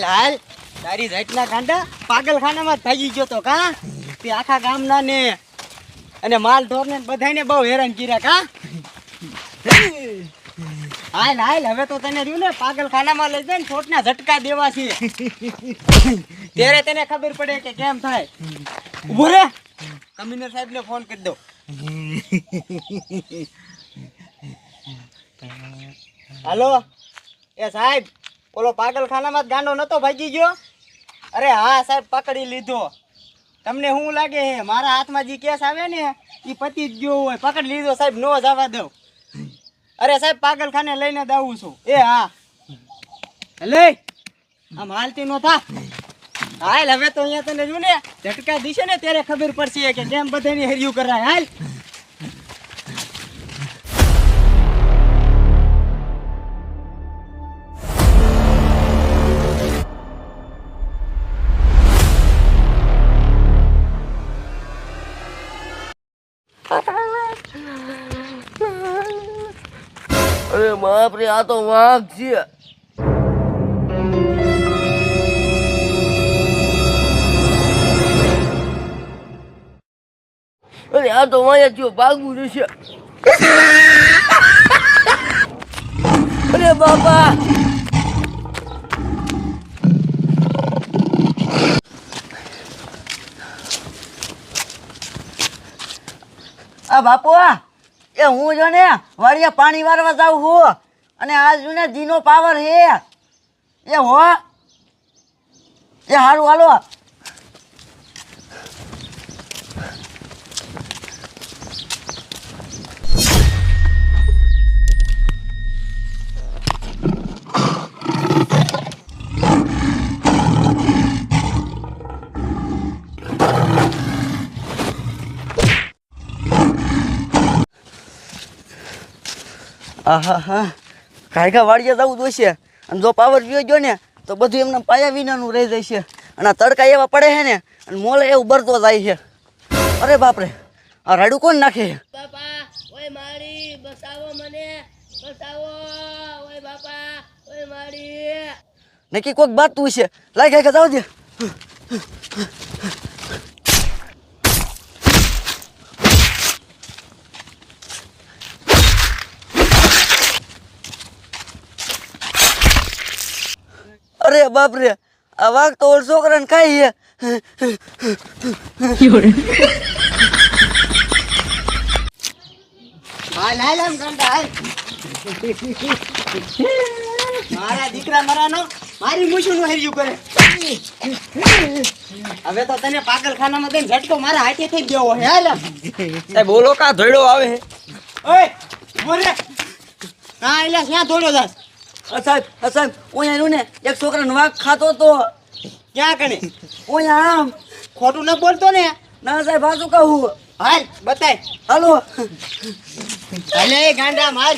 હાલ હાલ. તારી જાતના ગાંડા પાગલખાનામાં ભાગી ગયો તો કા? તે આખા ગામના ને અને માલ ઢોરને બધાને બહુ હેરાન કર્યા કા? હાલ હાલ, હવે તો તને રહ્યું ને પાગલખાનામાં લઈ જાય ને છોટના ઝટકા દેવા છે. ત્યારે તને ખબર પડે કે કેમ થાય. ઊભો રે. કમિશનર સાહેબને ફોન કરી દો હાલો. એ સાહેબ ઓલો પાગલખાનામાં જ ગાંડો નતો ભાગી ગયો? અરે હા સાહેબ, પકડી લીધો. તમને શું લાગે હે? મારા હાથમાં જે કેસ આવે ને એ પતી જ ગયો હોય. પકડી લીધો સાહેબ, નો જવા દઉં. અરે સાહેબ, પાગલખાને લઈને જ છું. એ હા. લે આમ હાલતી નો થા. હાલ, હવે તો અહીંયા તને જો ને ઝટકા દીશે ને, ત્યારે ખબર પડશે કે કેમ બધાની હરિયું કરાય. હાલ. અરે બાપરે આ તો વાઘ છે. અરે, આ તો વાયા થયો ભાગવું જશે અરે, બાપા! આ બાપુ એ હું જો ને વાળીએ પાણી વારવા જાઉં છું. અને આ જો ને જીનો પાવર હે એ હો. એ સારું હાલો. આહા હા. કાયકા વાળીએ જવું જોઈશે અને જો પાવર પીવો ગયો ને તો બધું એમના પાયા વિનાનું રહી જશે. અને આ તડકા એવા પડે છે ને અને મોલે એવું ઉભરતો જાય છે. અરે બાપરે આ રાડું કોણ નાખે? છે બાપા ઓય મારી બસાવો મને બસાવો. ઓય બાપા ઓય મારી. નક્કી કોઈક બાત તું છે. લાગે જાવ દે. અરે બાપરે આ વાઘ તો ઓલ છોકરાને ખાઈ મારા દીકરા મરાનો મારી મૂછું હરિયું કરે. હવે તો તને પાગલખાનામાં દઈને ઝટકો મારા હાથે થઈ ગયો હે હાલ. સાહેબ બોલો કા ધોડો આવે ઓય બોલે હા એટલે ક્યાં જાસ? આ સાહેબ સાહેબ ઓયા એનું ને, એક છોકરાનો વાઘ ખાતો તો. ક્યાં કણે? ઓયા આમ, ખોટું ન બોલતો ને? ના સાહેબ આ શું કહું. હાલ, બતાય. હાલો. હાલે ગાંડા માલ.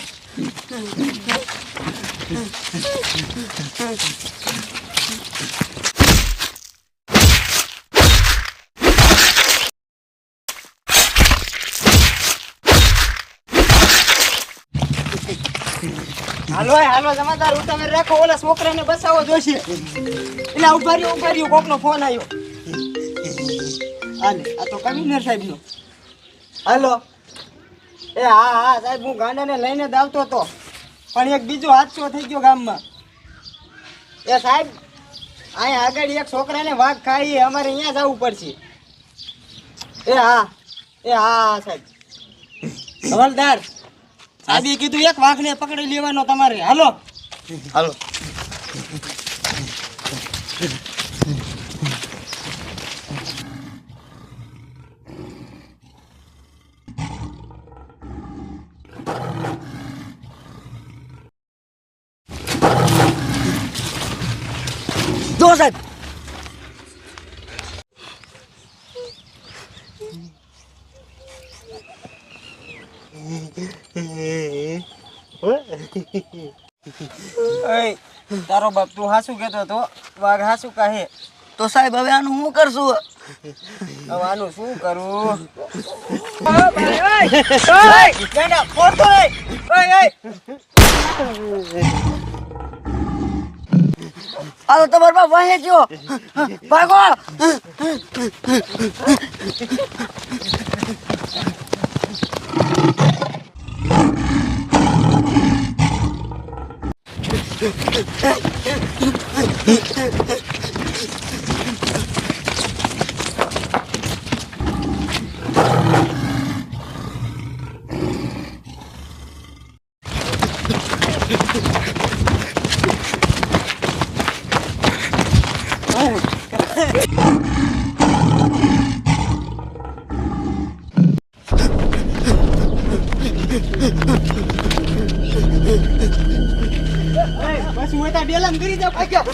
હાલો હાલો જમાદાર, હું તમે રાખો, ઓલા છોકરાને બસાવો જોઈશે એટલે ઊભા રહ્યો ઊભા રહ્યો, કોકનો ફોન આવ્યો. હાલે, આ તો કમિશનર સાહેબનો. હાલો. એ, હા હા, સાહેબ, હું ગાંડાને લઈને જ આવતો હતો. પણ એક બીજો હાદસો થઈ ગયો ગામમાં. એ, સાહેબ અહીંયા આગળ એક છોકરાને વાઘ ખાઈ, અમારે અહીંયા જવું પડશે. એ, હા એ, હા હા, સાહેબ. હવલદાર સાહેબે કીધું એક વાઘને પકડી લેવાનો તમારે. હાલો. હાલો. સાહેબ તારો બાપ તું હાસું કેતો તો વાઘ હાસું કહે. તો સાહેબ, હવે આનું હું કરશું? હવે આનું શું કરું? આવો તમારા બાપ વહે ગયો. ભાગો. બસ હું ત્યાં ડેલામ કરી જાઉં ભાગ્યા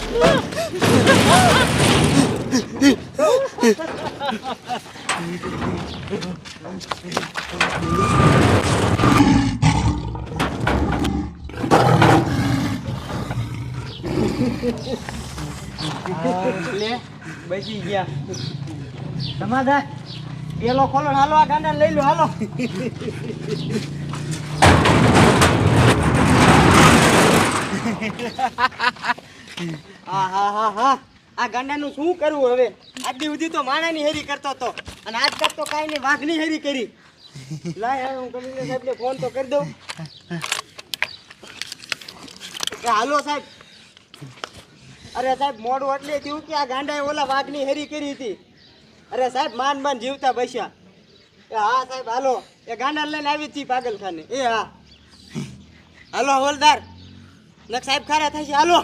લે બચી ગયા. સમાધાન પેલો ખોલો હાલો આ ગાંડા લઈ લો હાલો. હા હા હા હા. આ ગાંડાનું શું કરવું હવે? આજ સુધી તો માણાની હેરી કરતો હતો. અને આજકાલ તો કાંઈ નહીં વાઘની હેરી કરી. લાય હવે હું કમિશનર સાહેબને ફોન તો કરી દઉં. હાલો સાહેબ. અરે સાહેબ, મોડું એટલે થયું કે આ ગાંડાએ ઓલા વાઘની હેરી કરી હતી. અરે સાહેબ, માન માન જીવતા બસ્યા. એ હા સાહેબ, હાલો. એ ગાંડા લઈને આવી હતી પાગલખાને. એ હા. હાલો, હવલદાર. નક સાહેબ ખારા થશે. હાલો.